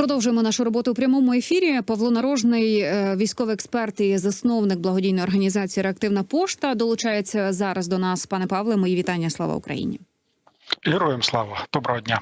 Продовжуємо нашу роботу у прямому ефірі. Павло Нарожний, е, військовий експерт і засновник благодійної організації Реактивна пошта, долучається зараз до нас. Пане Павле, мої вітання. Слава Україні. Героям слава, доброго дня.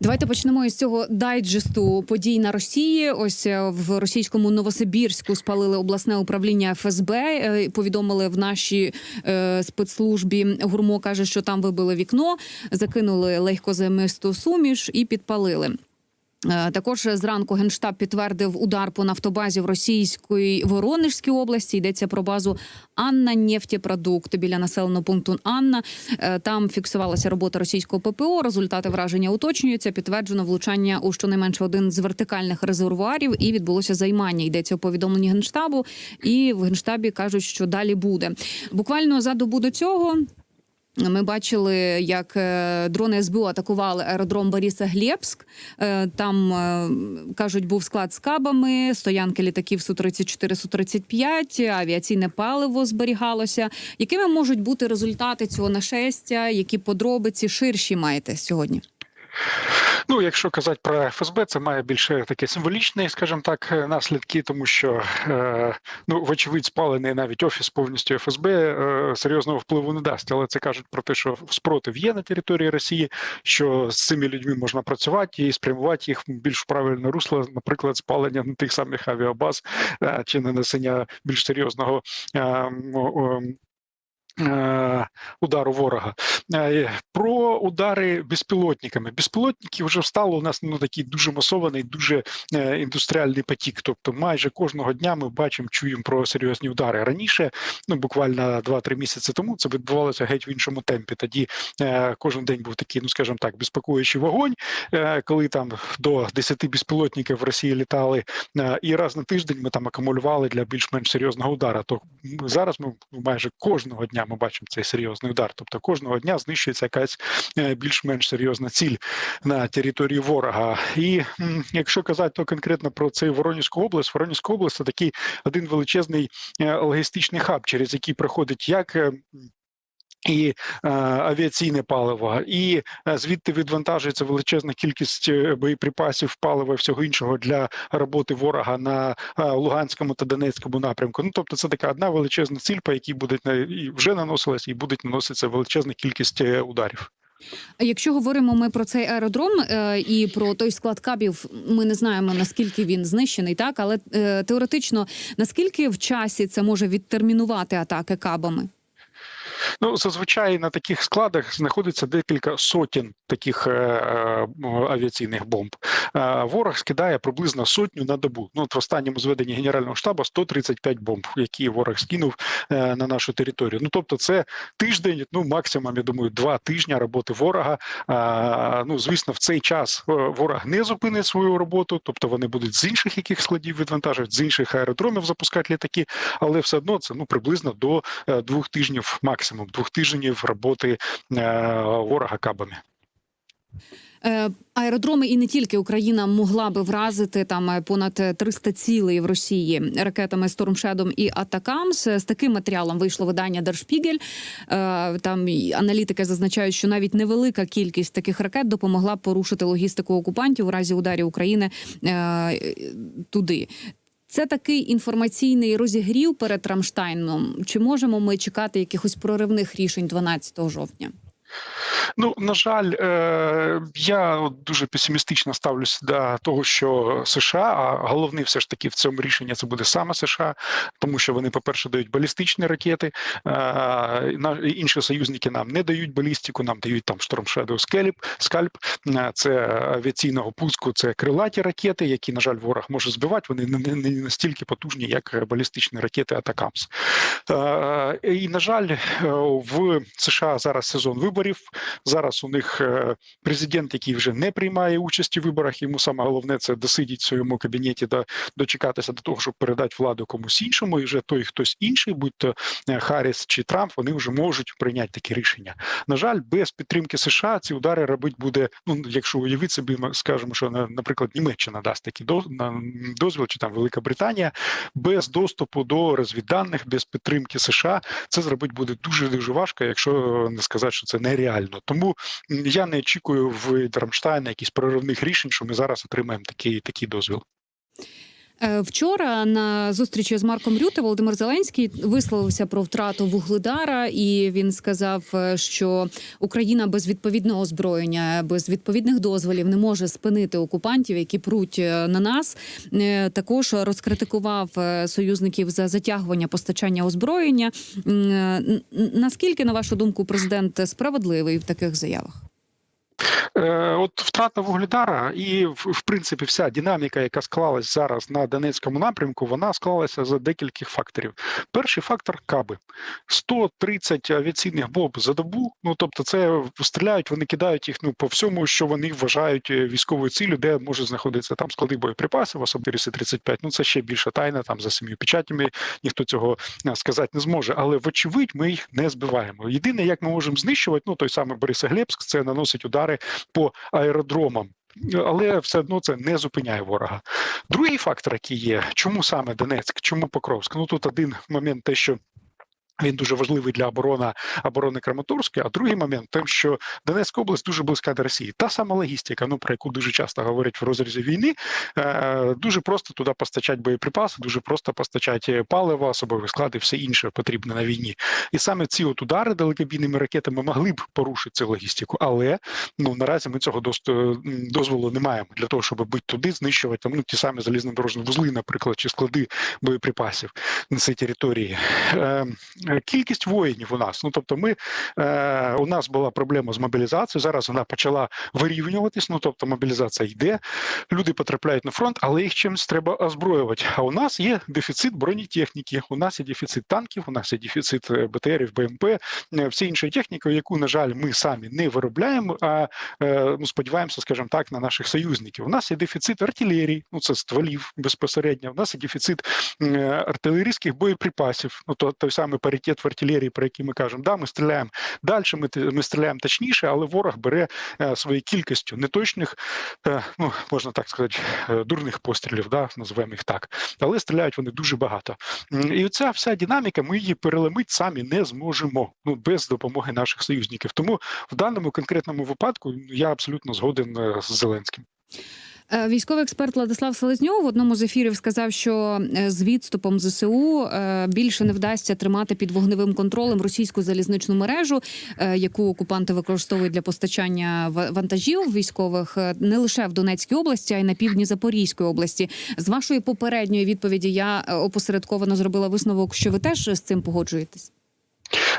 Давайте почнемо із цього дайджесту подій на Росії. Ось е, в російському Новосибірську спалили обласне управління ФСБ. Е, Повідомили в нашій е, спецслужбі. Гурмо каже, що там вибили вікно, закинули легкозаймисту суміш і підпалили. Е, Також зранку генштаб підтвердив удар по нафтобазі в російської Воронежській області. Йдеться про базу Анна Нефтепродукт біля населеного пункту Анна. Е, Там фіксувалася робота російського ППО. Результати враження уточнюються. Підтверджено влучання у щонайменше один з вертикальних резервуарів і відбулося займання. Йдеться у повідомленні генштабу. І в генштабі кажуть, що далі буде. Буквально за добу до цього. Ми бачили, як е, дрони СБУ атакували аеродром Бориса Глєбськ. Е, Там е, кажуть, був склад з кабами, стоянки літаків су 34 су 35 авіаційне паливо зберігалося. Якими можуть бути результати цього нашестя? Які подробиці ширші маєте сьогодні? Ну, якщо казати про ФСБ, це має більше таке символічні, скажімо так, е, наслідки, тому що е, ну, вочевидь, спалений навіть офіс повністю ФСБ е, серйозного впливу не дасть. Але це кажуть про те, що спротив є на території Росії, що з цими людьми можна працювати і спрямувати їх в більш правильне русло, наприклад, спалення на тих самих авіабаз чи нанесення більш серйозного. Е, Удару ворога Е, про удари безпілотниками. Безпілотники вже стало у нас ну такий дуже масований, дуже е, індустріальний потік. Тобто, майже кожного дня ми бачимо, чуємо про серйозні удари. Раніше, ну буквально 2-3 місяці тому, це відбувалося геть в іншому темпі. Тоді кожен день був такий, ну скажімо так, безпокоючий вогонь, коли там до 10 безпілотників в Росії літали, і раз на тиждень ми там акумулювали для більш-менш серйозного удара. То зараз ми майже кожного дня ми бачимо цей серйозний удар. Тобто кожного дня знищується якась е, більш-менш серйозна ціль на території ворога. І якщо казати то конкретно про цей Воронівську область, Воронівська область це такий один величезний е, логістичний хаб, через який проходить як. І е, авіаційне паливо, і е, звідти відвантажується величезна кількість е, боєприпасів, палива і всього іншого для роботи ворога на е, Луганському та Донецькому напрямку. Ну тобто, це така одна величезна ціль, по якій будуть і вже наносилась, і будуть наноситися величезна кількість е, ударів. Якщо говоримо ми про цей аеродром е, і про той склад кабів, ми не знаємо наскільки він знищений, так але е, теоретично наскільки в часі це може відтермінувати атаки кабами? Ну, зазвичай на таких складах знаходиться декілька сотень таких е, е, авіаційних бомб. Е, ворог скидає приблизно сотню на добу. Ну, от в останньому зведенні Генерального штабу 135 бомб, які ворог скинув на нашу територію. Ну, тобто, це тиждень, ну максимум, я думаю, два тижні роботи ворога. Ну, звісно, в цей час ворог не зупинить свою роботу, тобто вони будуть з інших яких складів відвантажувати, з інших аеродромів запускати літаки, але все одно це ну приблизно до двох тижнів максимум двох тижнів роботи ворога кабами. Е, Аеродроми і не тільки Україна могла би вразити там е, понад 300 цілей в Росії ракетами Стормшедом і Атакамс. З таким матеріалом вийшло видання Держпігель. Там аналітики зазначають, що навіть невелика кількість таких ракет допомогла порушити логістику окупантів у разі ударів України е, туди. Це такий інформаційний розігрів перед Рамштайном. Чи можемо ми чекати якихось проривних рішень 12 жовтня? Ну на жаль, е, я дуже песимістично ставлюся до того, що США, а головне, все ж таки в цьому рішенні це буде саме США, тому що вони, по-перше, дають балістичні ракети. е, інші союзники нам не дають балістику, нам дають там Storm Shadow Скальп, Це авіаційного пуску, це крилаті ракети, які, на жаль, ворог може збивати. Вони не, настільки потужні, як балістичні ракети Атакамс. Е, І на жаль, в США зараз сезон виборів. Зараз у них е, президент, який вже не приймає участі в виборах. Йому саме головне це досидіти в своєму кабінеті та дочекатися до того, щоб передати владу комусь іншому. І вже той хтось інший, будь то е, Харріс чи Трамп, вони вже можуть прийняти такі рішення. На жаль, без підтримки США ці удари робити буде. Ну якщо уявити собі, ми скажемо, що наприклад Німеччина дасть на- дозвіл, чи там Велика Британія без доступу до розвідданих, без підтримки США, це зробити буде дуже дуже важко, якщо не сказати, що це нереально. Тому я не очікую в Драмштайна якісь проривних рішень, що ми зараз отримаємо такий, такий дозвіл. Е, Вчора на зустрічі з Марком Рюте Володимир Зеленський висловився про втрату вугледара, і він сказав, е, що Україна без відповідного озброєння, без відповідних дозволів не може спинити окупантів, які пруть е, на нас. Також розкритикував союзників за затягування постачання озброєння. Наскільки, на вашу думку, президент справедливий в таких заявах? Е, От втрата вугледара і в, принципі вся динаміка, яка склалась зараз на Донецькому напрямку, вона склалася за декількох факторів. Перший фактор каби 130 авіаційних бомб за добу. Ну тобто, це стріляють, вони кидають їх ну по всьому, що вони вважають е, військовою ціллю, де може знаходитися там склади боєприпасів, особливо 35. Ну це ще більша тайна. Там за сім'ю печатями ніхто цього е, сказати не зможе. Але вочевидь, ми їх не збиваємо. Єдине, як ми можемо знищувати, ну той самий Борисоглебськ, це наносить удари по аеродромам. Але все одно це не зупиняє ворога. Другий фактор, який є, чому саме Донецьк, чому Покровськ? Ну тут один момент, те, що він дуже важливий для оборони оборони Краматорської. А другий момент тим, що Донецька область дуже близька до Росії. Та сама логістика, ну про яку дуже часто говорять в розрізі війни. Е, дуже просто туди постачати боєприпаси, дуже просто постачати паливо, особові склади, все інше потрібне на війні. І саме ці от удари далекобійними ракетами могли б порушити цю логістику, але ну наразі ми цього дозволу не маємо для того, щоб бити туди, знищувати там ну ті самі залізнодорожні вузли, наприклад, чи склади боєприпасів на цій території. Е, Кількість воїнів у нас. Ну тобто, ми е, у нас була проблема з мобілізацією. Зараз вона почала вирівнюватись. Ну тобто, мобілізація йде, люди потрапляють на фронт, але їх чимось треба озброювати. А у нас є дефіцит бронетехніки, у нас є дефіцит танків, у нас є дефіцит е, БТРів, БМП, е, всі іншої техніки, яку на жаль ми самі не виробляємо. А е, ну сподіваємося, скажімо так, на наших союзників. У нас є дефіцит артилерії, ну це стволів безпосередньо. У нас є дефіцит е, артилерійських боєприпасів. Ну то той самий паритет в артилерії, про який ми кажемо, да, ми стріляємо далі, ми, ми стріляємо точніше, але ворог бере е, своєю кількістю неточних, е, ну можна так сказати, е, дурних пострілів, да, називаємо їх так. Але стріляють вони дуже багато. І оця вся динаміка, ми її переломити самі не зможемо ну, без допомоги наших союзників. Тому в даному конкретному випадку я абсолютно згоден з Зеленським. Е, Військовий експерт Владислав Селезньов в одному з ефірів сказав, що е, з відступом ЗСУ е, більше не вдасться тримати під вогневим контролем російську залізничну мережу, яку окупанти використовують для постачання ва- вантажів військових не лише в Донецькій області, а й на півдні Запорізької області. З вашої попередньої відповіді я опосередковано зробила висновок, що ви теж з цим погоджуєтесь.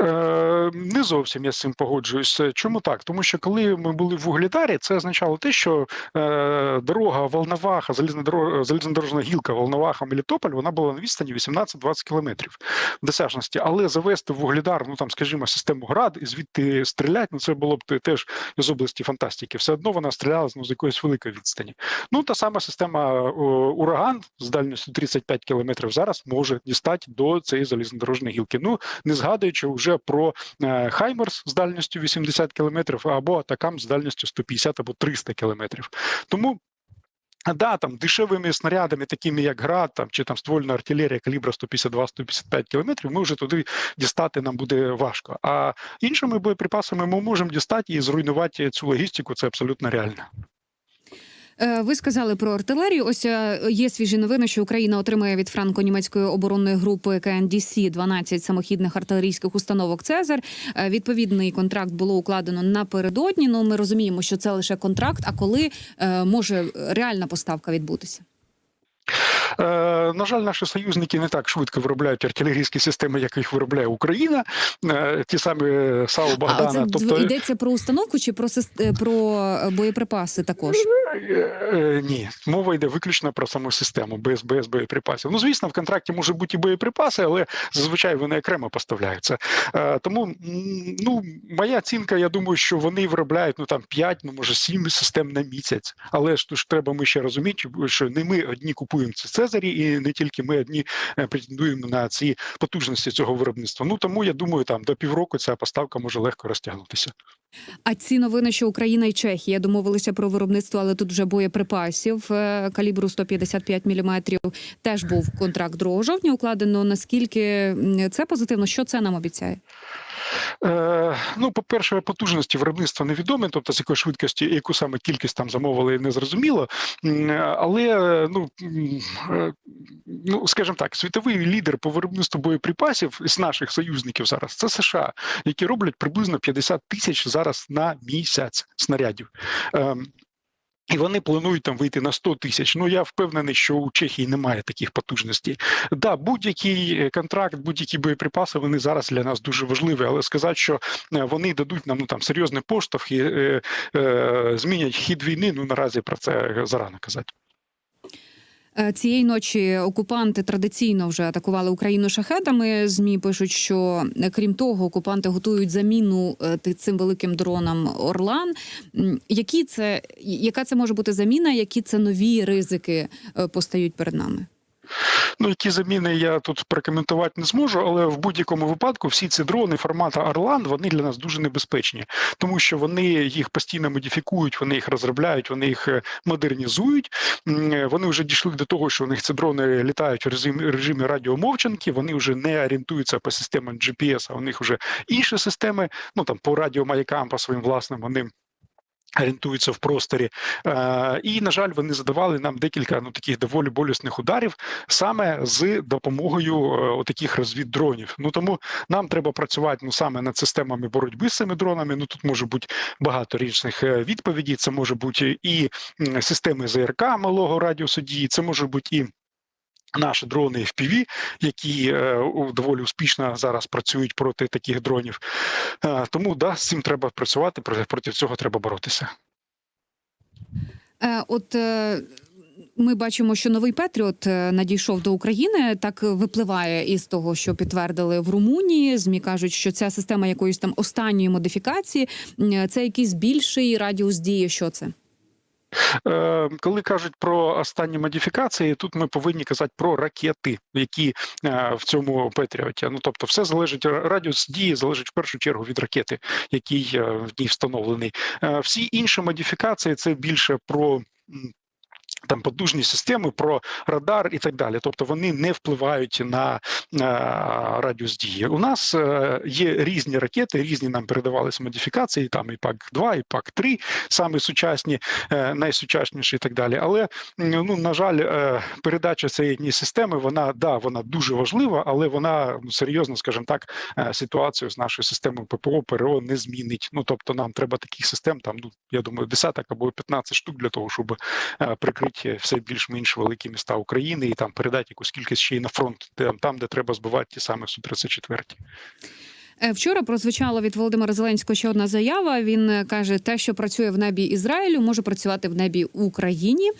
Е, Не зовсім я з цим погоджуюся. Чому так? Тому що коли ми були в Угледарі, це означало те, що е, дорога Волноваха, залізнодоро- залізнодорожна гілка Волноваха Мелітополь, вона була на відстані 18-20 кілометрів досяжності. Але завести в Вугледар, ну там, скажімо, систему град і звідти стріляти, ну це було б теж з області фантастики. Все одно вона стріляла ну, з якоїсь великої відстані. Ну та сама система о, ураган з дальністю 35 кілометрів зараз може дістати до цієї залізнодорожної гілки. Ну не згадуючи вже про е, Хаймерс з дальністю 80 кілометрів або Атакам з дальністю 150 або 300 кілометрів. Тому Да, там дешевими снарядами, такими як град, там чи там ствольна артилерія калібра 152-155 кілометрів, ми вже туди дістати нам буде важко. А іншими боєприпасами ми можемо дістати і зруйнувати цю логістику. Це абсолютно реально. Е, Ви сказали про артилерію. Ось е, є свіжі новини, що Україна отримає від франко-німецької оборонної групи КНДС 12 самохідних артилерійських установок Цезар. Е, Відповідний контракт було укладено напередодні. Ну ми розуміємо, що це лише контракт. А коли може реальна поставка відбутися? На жаль, наші союзники не так швидко виробляють артилерійські системи, як їх виробляє Україна. Ті самі САУ а Богдана. це тобто йдеться про установку чи про про боєприпаси також? Е, е, Ні, мова йде виключно про саму систему без, без боєприпасів. Ну, звісно, в контракті може бути і боєприпаси, але зазвичай вони окремо поставляються. Е, Тому ну, моя оцінка, я думаю, що вони виробляють ну там 5, ну може 7 систем на місяць. Але ж ж треба ми ще розуміти, що не ми одні купуємо ці Цезарі, і не тільки ми одні претендуємо на ці потужності цього виробництва. Ну тому я думаю, там до півроку ця поставка може легко розтягнутися. А ці новини, що Україна і Чехія домовилися про виробництво, але тут вже боєприпасів е, калібру 155 мм, теж був контракт 2 жовтня укладено. Наскільки це позитивно? Що це нам обіцяє? Е, ну, по-перше, потужності виробництва невідомі, тобто з якої швидкості яку саме кількість там замовили, не зрозуміло. Але ну, е, ну, скажімо так, світовий лідер по виробництву боєприпасів з наших союзників зараз це США, які роблять приблизно 50 тисяч зараз на місяць снарядів. Ем, і вони планують там вийти на 100 тисяч. Ну я впевнений, що у Чехії немає таких потужностей. Да, будь-який е, контракт, будь-які боєприпаси, вони зараз для нас дуже важливі. Але сказати, що е, вони дадуть нам ну там серйозний поштовх і е, е, змінять хід війни. Ну наразі про це зарано казати. Е, Цієї ночі окупанти традиційно вже атакували Україну шахетами. Змі пишуть, що е, крім того, окупанти готують заміну е, цим великим дронам Орлан. Які це яка це може бути заміна? Які це нові ризики постають перед нами? Ну, які заміни я тут прокоментувати не зможу, але в будь-якому випадку всі ці дрони формату Орлан вони для нас дуже небезпечні, тому що вони їх постійно модифікують, вони їх розробляють, вони їх е, модернізують. Е, Вони вже дійшли до того, що у них ці дрони літають в режимі, радіомовчанки. Вони вже не орієнтуються по системам GPS, а у них вже інші системи. Ну там по радіомаякам, по своїм власним вони. Орієнтуються в просторі, е, і на жаль, вони задавали нам декілька ну таких доволі болісних ударів саме з допомогою е, таких розвіддронів. Ну тому нам треба працювати ну саме над системами боротьби з цими дронами. Ну тут може бути багато різних е, відповідей. Це може бути і системи ЗРК малого радіусу дії, це може бути і. Наші дрони FPV, які е, доволі успішно зараз працюють проти таких дронів. Е, тому да, з цим треба працювати, проти, цього треба боротися. Е, От ми бачимо, що новий Петріот надійшов до України. Так випливає із того, що підтвердили в Румунії. Змі кажуть, що ця система якоїсь там останньої модифікації це якийсь більший радіус дії. Що це? Е, Коли кажуть про останні модифікації, тут ми повинні казати про ракети, які е, в цьому Петріоті. Ну тобто, все залежить радіус дії залежить в першу чергу від ракети, який е, в ній встановлений. Всі інші модифікації це більше про. Там потужні системи про радар і так далі, тобто вони не впливають на е, радіус дії. У нас е, є різні ракети, різні нам передавалися модифікації. Там і пак 2 і пак 3 саме сучасні, е, найсучасніші і так далі. Але ну на жаль, передача цієї системи, вона да, вона дуже важлива, але вона ну, серйозно, скажімо так, ситуацію з нашою системою ППО ПРО не змінить. Ну тобто, нам треба таких систем, там ну я думаю, десяток або 15 штук для того, щоб е, прикрити все більш-менш великі міста України і там передати якусь кількість ще й на фронт, там, там де треба збивати ті самі су 34 Е, Вчора прозвучала від Володимира Зеленського ще одна заява. Він е, каже, те, що працює в небі Ізраїлю, може працювати в небі Україні. Е,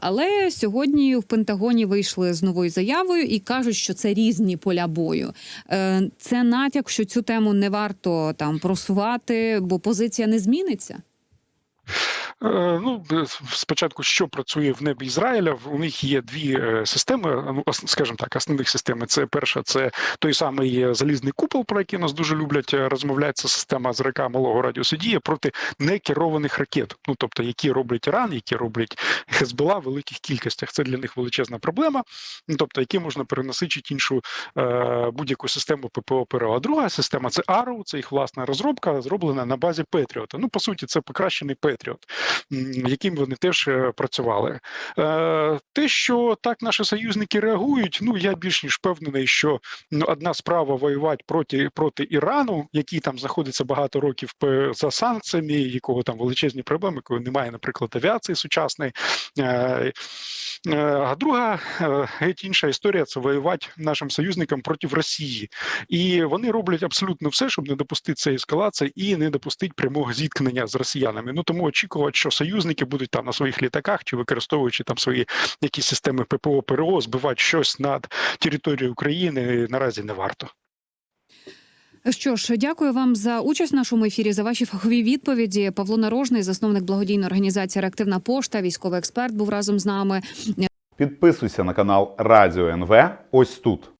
Але сьогодні в Пентагоні вийшли з новою заявою і кажуть, що це різні поля бою. Е, Це натяк, що цю тему не варто там просувати, бо позиція не зміниться. Е, Ну, е, спочатку, що працює в небі Ізраїля, у них є дві е, системи, ну, скажімо так, основних системи. Це перша, це той самий залізний купол, про який нас дуже люблять розмовляти. Це система ЗРК малого радіусу дії проти некерованих ракет. Ну, тобто, які роблять Іран, які роблять Хезбола в великих кількостях. Це для них величезна проблема. Ну, тобто, які можна перенасичити іншу будь-яку систему ППО ПРО. А друга система це Arrow, це їх власна розробка, зроблена на базі Петріота. Ну, по суті, це покращений Петріот м, яким вони теж е, працювали. Е, Те, що так наші союзники реагують, ну я більш ніж впевнений, що ну, одна справа воювати проти проти Ірану, який там знаходиться багато років пе- за санкціями, якого там величезні проблеми, якого немає, наприклад, авіації сучасної. Е, е, А друга е, геть інша історія це воювати нашим союзникам проти Росії, і вони роблять абсолютно все, щоб не допустити цієї ескалації і не допустити прямого зіткнення з росіянами. Ну тому очікувати, що союзники будуть там на своїх літаках чи використовуючи там свої якісь системи ППО ПРО, збивати щось над територією України наразі не варто. Що ж, дякую вам за участь в нашому ефірі, за ваші фахові відповіді. Павло Нарожний, засновник благодійної організації Реактивна пошта, військовий експерт, був разом з нами. Підписуйся на канал Радіо НВ ось тут.